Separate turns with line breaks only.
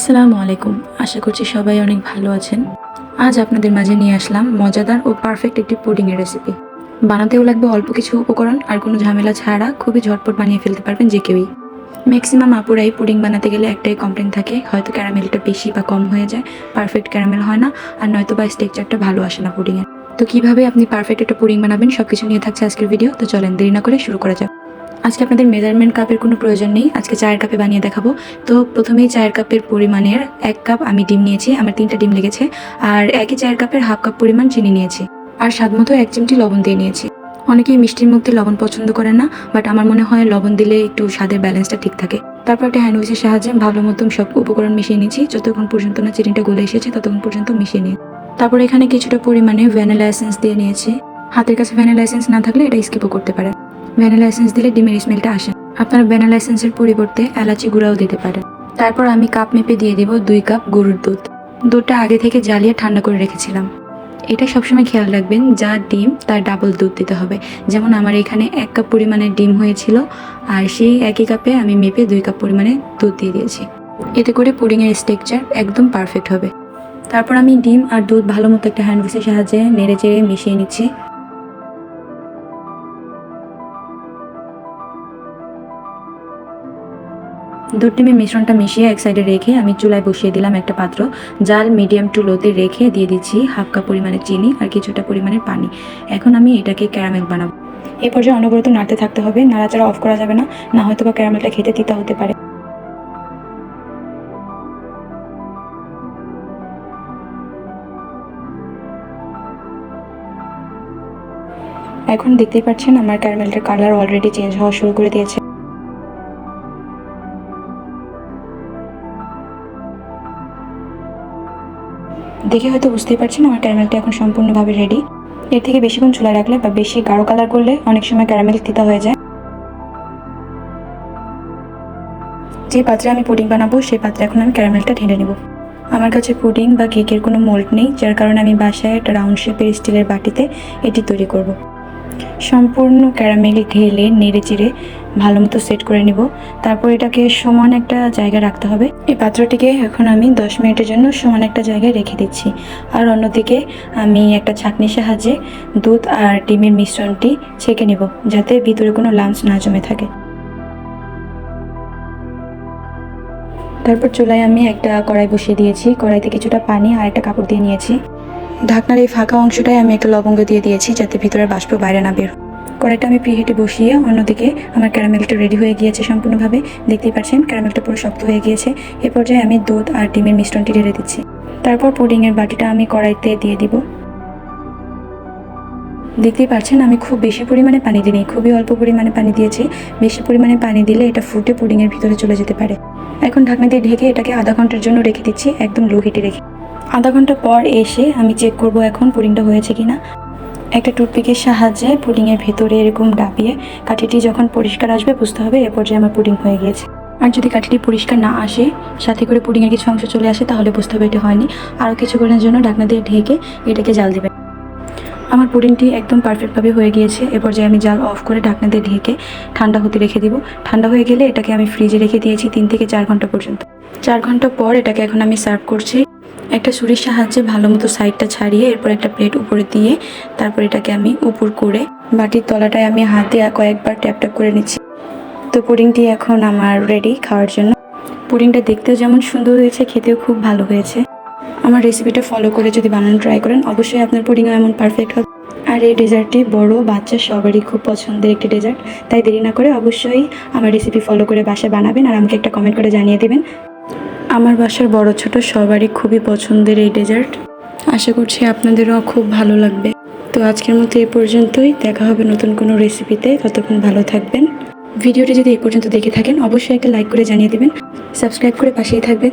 আসসালামু আলাইকুম। আশা করছি সবাই অনেক ভালো আছেন। আজ আপনাদের মাঝে নিয়ে আসলাম মজাদার ও পারফেক্ট একটি পুডিংয়ের রেসিপি বানাতেও লাগবে অল্প কিছু উপকরণ আর কোনো ঝামেলা ছাড়া খুবই ঝটপট বানিয়ে ফেলতে পারবেন যে কেউই। ম্যাক্সিমাম আপুরাই পুডিং বানাতে গেলে একটাই কমপ্লেন থাকে, হয়তো ক্যারামেলটা বেশি বা কম হয়ে যায় পারফেক্ট ক্যারামেল হয় না আর নয়তো বা স্টেকচারটা ভালো আসে না পুডিংয়ের তো কীভাবে আপনি পারফেক্ট একটা পুডিং বানাবেন সব কিছু নিয়ে থাকছে আজকের ভিডিও তো চলেন দেরি না করে শুরু করা যাক। আজকে আপনাদের মেজারমেন্ট কাপের কোনো প্রয়োজন নেই। আজকে চায়ের কাপে বানিয়ে দেখাবো। তো প্রথমেই চায়ের কাপের পরিমাণের এক কাপ আমি ডিম নিয়েছি, আমার তিনটা ডিম লেগেছে। আর একই চায়ের কাপের হাফ কাপ পরিমাণ চিনি নিয়েছি। আর স্বাদ মতো এক চিমটি লবণ দিয়ে নিয়েছি। অনেকেই মিষ্টির মধ্যে লবণ পছন্দ করে না, বাট আমার মনে হয় লবণ দিলে একটু স্বাদের ব্যালেন্সটা ঠিক থাকে। তারপর একটা হ্যান্ড উইচের সাহায্যে ভালো মতন সব উপকরণ মিশিয়ে নিয়েছি। যতক্ষণ পর্যন্ত না চিনিটা গলে এসেছে, ততক্ষণ পর্যন্ত মিশিয়ে নিয়ে তারপর এখানে কিছুটা পরিমাণে ভ্যানিলা এসেন্স দিয়ে নিয়েছি। হাতের কাছে ভ্যানিলা এসেন্স না থাকলে এটা স্কিপও করতে পারেন। ভ্যানিলা এসেন্স দিলে ডিমের স্মেলটা আসে। আপনারা ভ্যানিলা এসেন্সের পরিবর্তে এলাচি গুঁড়াও দিতে পারেন। তারপর আমি কাপ মেপে দিয়ে দিব দুই কাপ গরুর দুধ। দুধটা আগে থেকে জ্বালিয়ে ঠান্ডা করে রেখেছিলাম। এটা সবসময় খেয়াল রাখবেন, যা ডিম, তার ডাবল দুধ দিতে হবে। যেমন আমার এখানে এক কাপ পরিমাণে ডিম হয়েছিল, আর সেই একই কাপে আমি মেপে দুই কাপ পরিমাণে দুধ দিয়ে দিয়েছি। এতে করে পুডিংয়ের স্টেকচার একদম পারফেক্ট হবে। তারপর আমি ডিম আর দুধ ভালো মতো একটা হ্যান্ড উইচের সাহায্যে নেড়ে চেড়ে মিশিয়ে নিচ্ছি। দুধ ডিমের মিশ্রণটা মিশিয়ে এক সাইডে রেখে আমি চুলায় বসিয়ে দিলাম একটা পাত্র জাল মিডিয়াম টু লোতে রেখে দিয়ে দিচ্ছি হাফ কাপ পরিমাণে চিনি আর কিছুটা পরিমাণে পানি। এখন আমি এটাকে ক্যারামেল বানাবো। এ পর্যায়ে অনবরত নাড়তে থাকতে হবে, নাড়াচাড়া অফ করা যাবে না না হয়তো বা ক্যারামেলটা খেতে তিতা হতে পারে। এখন দেখতেই পাচ্ছেন আমার ক্যারামেলটার কালার অলরেডি চেঞ্জ হওয়া শুরু করে দিয়েছে। দেখে হয়তো বুঝতেই পারছেন, আমার ক্যারামেলটা এখন সম্পূর্ণভাবে রেডি এর থেকে বেশিক্ষণ চুলা রাখলে বা বেশি গাঢ় কালার করলে অনেক সময় ক্যারামেল তিতা হয়ে যায়। যে পাত্রে আমি পুডিং বানাবো সেই পাত্রে এখন আমি ক্যারামেলটা ঢেলে নেব। আমার কাছে পুডিং বা কেকের কোনো মোল্ড নেই, যার কারণে আমি বাসায় একটা রাউন্ড শেপের স্টিলের বাটিতে এটি তৈরি করব। সম্পূর্ণ ক্যারামেল ঢেলে নেড়ে চিড়ে ভালো মতো সেট করে নিব। তারপর এটাকে সমান একটা জায়গায় রাখতে হবে। এই পাত্রটিকে এখন আমি দশ মিনিটের জন্য সমান একটা জায়গায় রেখে দিচ্ছি। আর অন্যদিকে আমি একটা ছাঁকনির সাহায্যে দুধ আর ডিমের মিশ্রণটি ছেঁকে নেব, যাতে ভিতরে কোনো লাঞ্চ না জমে থাকে। তারপর চুলায় আমি একটা কড়াই বসিয়ে দিয়েছি। কড়াইতে কিছুটা পানি আর একটা কাপড় দিয়ে নিয়েছি। ঢাকনার এই ফাঁকা অংশটায় আমি একটা লবঙ্গ দিয়ে দিয়েছি যাতে ভিতরের বাষ্প বাইরে না বের। কড়াইটা আমি প্রিহিটে বসিয়ে অন্যদিকে আমার ক্যারামেলটা রেডি হয়ে গিয়েছে সম্পূর্ণভাবে। দেখতেই পাচ্ছেন, ক্যারামেলটা পুরো শক্ত হয়ে গিয়েছে। এ পর্যায়ে আমি দুধ আর ডিমের মিশ্রণটি ঢেলে দিচ্ছি। তারপর পুডিংয়ের বাটিটা আমি কড়াইতে দিয়ে দিব। দেখতেই পাচ্ছেন, আমি খুব বেশি পরিমাণে পানি দিই খুবই অল্প পরিমাণে পানি দিয়েছি। বেশি পরিমাণে পানি দিলে এটা ফুটে পুডিংয়ের ভিতরে চলে যেতে পারে। এখন ঢাকনা দিয়ে ঢেকে এটাকে আধা ঘণ্টার জন্য রেখে দিচ্ছি, একদম লো হিটে রেখে। আধা ঘণ্টা পর এসে আমি চেক করব এখন পুডিংটা হয়েছে কিনা। একটা টুথপিকের সাহায্যে পুডিংয়ের ভেতরে এরকম ডাবিয়ে কাঠিটি যখন পরিষ্কার আসবে বুঝতে হবে এ পর্যায়ে আমার পুডিং হয়ে গিয়েছে। আর যদি কাঠিটি পরিষ্কার না আসে, সাথে করে পুডিংয়ের কিছু অংশ চলে আসে তাহলে বুঝতে হবে এটা হয়নি। আরও কিছুক্ষণের জন্য ঢাকনা দিয়ে ঢেকে এটাকে জাল দেবে। আমার পুডিংটি একদম পারফেক্টভাবে হয়ে গিয়েছে। এ পর্যায়ে আমি জাল অফ করে ঢাকনা দিয়ে ঢেকে ঠান্ডা হতে রেখে দিব। ঠান্ডা হয়ে গেলে এটাকে আমি ফ্রিজে রেখে দিয়েছি তিন থেকে চার ঘণ্টা পর্যন্ত। চার ঘণ্টা পর এটাকে এখন আমি সার্ভ করছি। একটা ছুরির সাহায্যে ভালো মতো সাইডটা ছাড়িয়ে এরপর একটা প্লেট উপরে দিয়ে তারপর এটাকে আমি উপর করে বাটির তলাটায় আমি হাতে কয়েকবার ট্যাপ ট্যাপ করে নিচ্ছি। তো পুডিংটি এখন আমার রেডি খাওয়ার জন্য। পুডিংটা দেখতেও যেমন সুন্দর হয়েছে, খেতেও খুব ভালো হয়েছে। আমার রেসিপিটা ফলো করে যদি বানানো ট্রাই করেন, অবশ্যই আপনার পুডিংও এমন পারফেক্ট হবে। আর এই ডেজার্টটি বড়, বাচ্চা, সবারই খুব পছন্দের একটি ডেজার্ট তাই দেরি না করে অবশ্যই আমার রেসিপি ফলো করে বাসায় বানাবেন আর আমাকে একটা কমেন্ট করে জানিয়ে দেবেন। আমার বাসার বড়, ছোট সবারই খুবই পছন্দের এই ডেজার্ট আশা করছি আপনাদেরও খুব ভালো লাগবে। তো আজকের মতো এ পর্যন্তই। দেখা হবে নতুন কোনো রেসিপিতে ততক্ষণ ভালো থাকবেন। ভিডিওটি যদি এই পর্যন্ত দেখে থাকেন, অবশ্যই একটা লাইক করে জানিয়ে দেবেন। সাবস্ক্রাইব করে পাশেই থাকবেন।